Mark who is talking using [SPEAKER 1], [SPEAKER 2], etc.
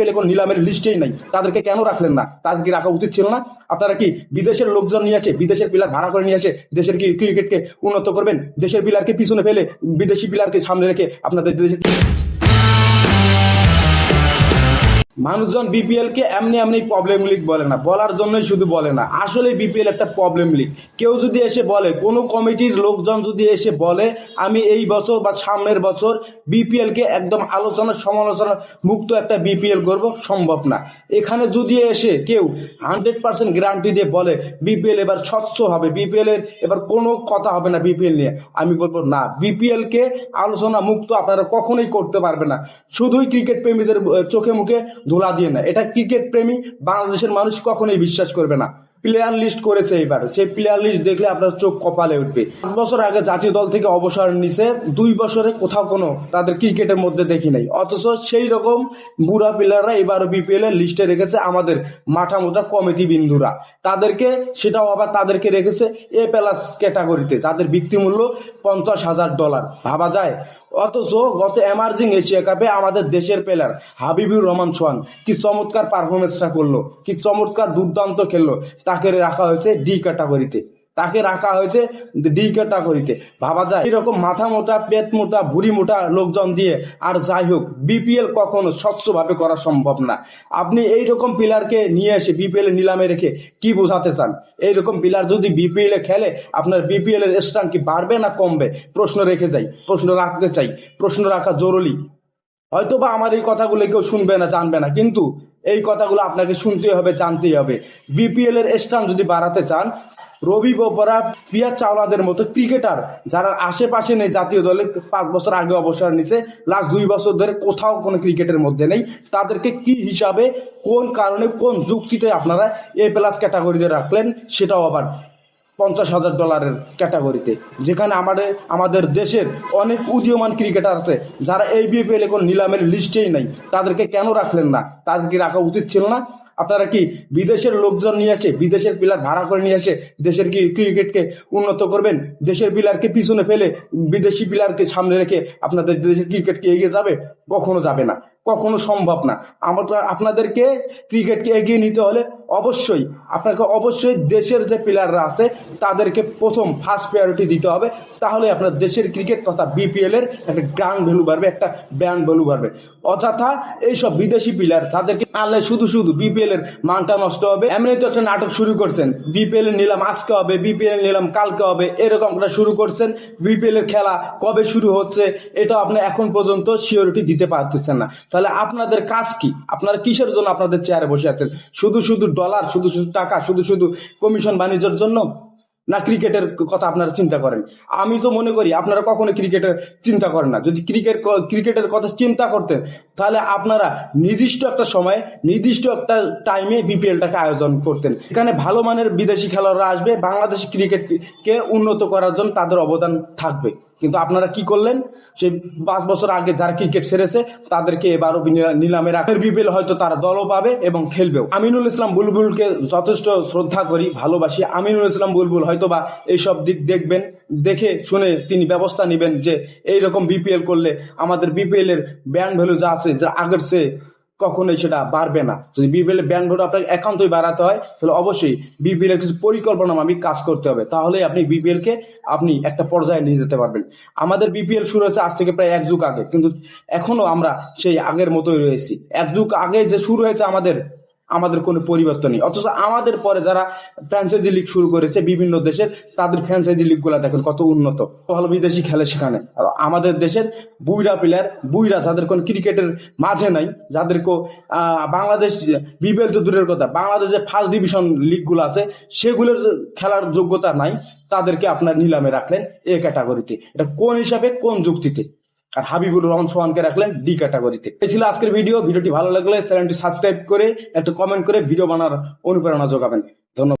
[SPEAKER 1] পেলে কোনো নিলামের লিস্টেই নাই। তাদেরকে কেন রাখলেন না? তাদেরকে রাখা উচিত ছিল না? আপনারা কি বিদেশের লোকজন নিয়ে আসে বিদেশের প্লেয়ার ভাড়া করে নিয়ে আসে দেশের কি ক্রিকেটকে উন্নত করবেন? দেশের প্লেয়ারকে পিছনে ফেলে, বিদেশি প্লেয়ারকে সামনে রেখে আপনাদের দেশের মানুষজন বিপিএল কে এমনি এমনি প্রবলেম লিগ বলে না। বলার জন্যই শুধু বলে না। আসলে বিপিএল একটা প্রবলেম লিগ কেউ যদি এসে বলে, কোনো কমিটির লোকজন যদি এসে বলে, আমি এই বছর বা সামনের বছর বিপিএল কে একদম আলোচনা, সমালোচনা মুক্ত একটা বিপিএল করব, সম্ভব না। এখানে যদি এসে কেউ হান্ড্রেড পার্সেন্ট গ্যারান্টি দিয়ে বলে বিপিএল এবার স্বচ্ছ হবে বিপিএল এর এবার কোনো কথা হবে না বিপিএল নিয়ে, আমি বলব না। বিপিএল কে আলোচনা মুক্ত আপনারা কখনোই করতে পারবে না। শুধুই ক্রিকেট প্রেমীদের চোখে মুখে ধোলা দিয়ে না এটা ক্রিকেট প্রেমী বাংলাদেশের মানুষ কখনোই বিশ্বাস করবে না। প্লেয়ার লিস্ট করেছে এবার সেই প্লেয়ার লিস্ট দেখলে আপনার চোখ কপালে উঠবে। পাঁচ বছর আগে জাতীয় দল থেকে অবসর নিছে, দুই বছরে কোথাও কোনো তাদের ক্রিকেটের মধ্যে দেখি নাই। অথচ সেই রকম বুড়া প্লেয়াররা এবারও বিপিএল এর লিস্টে রেখেছে আমাদের মাঠা মোটা কমিটি বিন্দুরা। তাদেরকে, সেটাও আবার তাদেরকে রেখেছে এ প্লাস ক্যাটাগরিতে যাদের বিক্রিমূল্য পঞ্চাশ হাজার ডলার ভাবা যায়? অথচ গত এমার্জিং এশিয়া কাপে আমাদের দেশের প্লেয়ার হাবিবুর রহমান সোহান কি চমৎকার পারফরমেন্সটা করল, কি চমৎকার দুর্দান্ত খেললো। তাকে রাখা হয়েছে? ডি ক্যাটাগরিতে। তাকে রাখা হয়েছে? ডি ক্যাটাগরিতে। ভাবা যায়, এরকম মাথা মোটা, পেট মোটা, ভুড়ি মোটা লোকজন দিয়ে আর যাই হোক, বিপিএল কখনো স্বচ্ছভাবে করা সম্ভব না। আপনি এই রকম প্লেয়ারকে নিয়ে এসে বিপিএল নিলামে রেখে কি বোঝাতে চান? এইরকম প্লেয়ার যদি বিপিএল এ খেলে, আপনার বিপিএল এর স্টান কি বাড়বে না কমবে? প্রশ্ন রেখে যাই, প্রশ্ন রাখতে চাই। প্রশ্ন রাখা জরুরি। হয়তো বা আমার এই কথাগুলো কেউ শুনবে না, জানবে না। কিন্তু এই কথাগুলো আপনাকে শুনতেই হবে, জানতেই হবে। বিপিএল এর স্টান যদি বাড়াতে চান, রবি বোপরা পিয়া চাওলাদের মতো ক্রিকেটার যারা আশেপাশে নেই জাতীয় দলে, পাঁচ বছর আগে অবসর নিচ্ছে লাস্ট দুই বছর ধরে কোথাও কোনো ক্রিকেটের মধ্যে নেই, তাদেরকে কি হিসাবে, কোন কারণে, কোন যুক্তিতে আপনারা এ প্লাস ক্যাটাগরিতে রাখলেন, সেটাও আবার পঞ্চাশ হাজার ডলারের ক্যাটাগরিতে, যেখানে আমাদের আমাদের দেশের অনেক উদীয়মান ক্রিকেটার আছে, যারা এই বিপিএল এখন নিলামের লিস্টেই নাই। তাদেরকে কেন রাখলেন না? তাদেরকে রাখা উচিত ছিল না? আপনারা কি বিদেশের লোকজন নিয়ে আসে বিদেশের প্লেয়ার ভাড়া করে নিয়ে আসে দেশের কি ক্রিকেটকে উন্নত করবেন? দেশের প্লেয়ারকে পিছনে ফেলে, বিদেশি প্লেয়ারকে সামনে রেখে আপনাদের দেশের ক্রিকেটকে এগিয়ে যাবে? কখনো যাবে না। কখনো সম্ভব না। আমরা আপনাদেরকে ক্রিকেটকে এগিয়ে নিতে হলে অবশ্যই, আপনাকে অবশ্যই দেশের যে প্লেয়াররা আছে, তাদেরকে প্রথম ফার্স্ট প্রায়োরিটি দিতে হবে। তাহলে আপনার দেশের ক্রিকেট তথা বিপিএল এর একটা গ্রান্ড ভ্যালু বাড়বে, একটা ব্র্যান্ড ভ্যালু বাড়বে। অযথা এইসব বিদেশি প্লেয়ার তাদেরকে আনলে শুধু শুধু বিপিএল এর মানটা নষ্ট হবে। এমনি তো একটা নাটক শুরু করছেন। বিপিএল নিলাম আজকে হবে বিপিএল নিলাম কালকে হবে, এরকম একটা শুরু করছেন। বিপিএল এর খেলা কবে শুরু হচ্ছে এটা আপনি এখন পর্যন্ত সিওরিটি দিতে পারতেছেন না। তাহলে আপনাদের কাজ কি? আপনারা কিসের জন্য আপনাদের চেয়ারে বসে আছেন? শুধু শুধু ডলার শুধু শুধু টাকা, শুধু শুধু কমিশন বাণিজ্যের জন্য? না ক্রিকেটের কথা আপনারা চিন্তা করেন? আমি তো মনে করি আপনারা কখনো ক্রিকেটের চিন্তা করেন না। যদি ক্রিকেট ক্রিকেটের কথা চিন্তা করতেন, তাহলে আপনারা নির্দিষ্ট একটা সময়, নির্দিষ্ট একটা টাইমে বিপিএলটাকে আয়োজন করতেন। এখানে ভালো মানের বিদেশি খেলোয়াড়রা আসবে। বাংলাদেশ ক্রিকেটকে উন্নত করার জন্য তাদের অবদান থাকবে। কিন্তু আপনারা কি করলেন? সেই পাঁচ বছর আগে যারা ক্রিকেট ছেড়েছে, তাদেরকে এবারও নিলা- নিলামে রাখার বিপিএল হয়তো তারা দলও পাবে এবং খেলবেও। আমিনুল ইসলাম বুলবুলকে যথেষ্ট শ্রদ্ধা করি, ভালোবাসি। আমিনুল ইসলাম বুলবুল হয়তো বা এইসব দিক দেখবেন, দেখে শুনে তিনি ব্যবস্থা নেবেন যে এইরকম বিপিএল করলে আমাদের বিপিএল এর ব্যান্ড ভ্যালু যা আছে, যা আগের চেয়ে কখনোই সেটা বাড়বে না। যদি বিপিএল এর ভোট আপনাকে একান্তই বাড়াতে হয়, তাহলে অবশ্যই বিপিএল কিছু পরিকল্পনা মাফিক কাজ করতে হবে। তাহলে আপনি বিপিএল কে আপনি একটা পর্যায়ে নিয়ে যেতে পারবেন। আমাদের বিপিএল শুরু হয়েছে আজ থেকে প্রায় এক যুগ আগে, কিন্তু এখনও আমরা সেই আগের মতোই রয়েছি। এক যুগ আগে যে শুরু হয়েছে আমাদের আমাদের কোনো পরিবর্তন নেই। অথচ আমাদের পরে যারা ফ্র্যাঞ্চাইজি লিগ শুরু করেছে বিভিন্ন দেশের, তাদের ফ্র্যাঞ্চাইজি লিগগুলো দেখেন কত উন্নত। ভালো বিদেশি খেলে সেখানে। আর আমাদের দেশের বুইরা প্লেয়ার বুইরা যাদের কোনো ক্রিকেটের মাঝে নাই যাদেরকে বাংলাদেশ, বিপিএল তো দূরের কথা, বাংলাদেশে ফার্স্ট ডিভিশন লিগগুলো আছে, সেগুলোর খেলার যোগ্যতা নাই, তাদেরকে আপনার নিলামে রাখলেন এ ক্যাটাগরিতে এটা কোন হিসাবে, কোন যুক্তিতে? আর হাবিবুর রহমান সোহানকে রাখলেন ডি ক্যাটাগরিতে এই ছিল আজকের ভিডিও ভিডিওটি ভালো লাগলে চ্যানেলটি সাবস্ক্রাইব করে, একটা কমেন্ট করে ভিডিও বানার অনুপ্রেরণা যোগাবেন।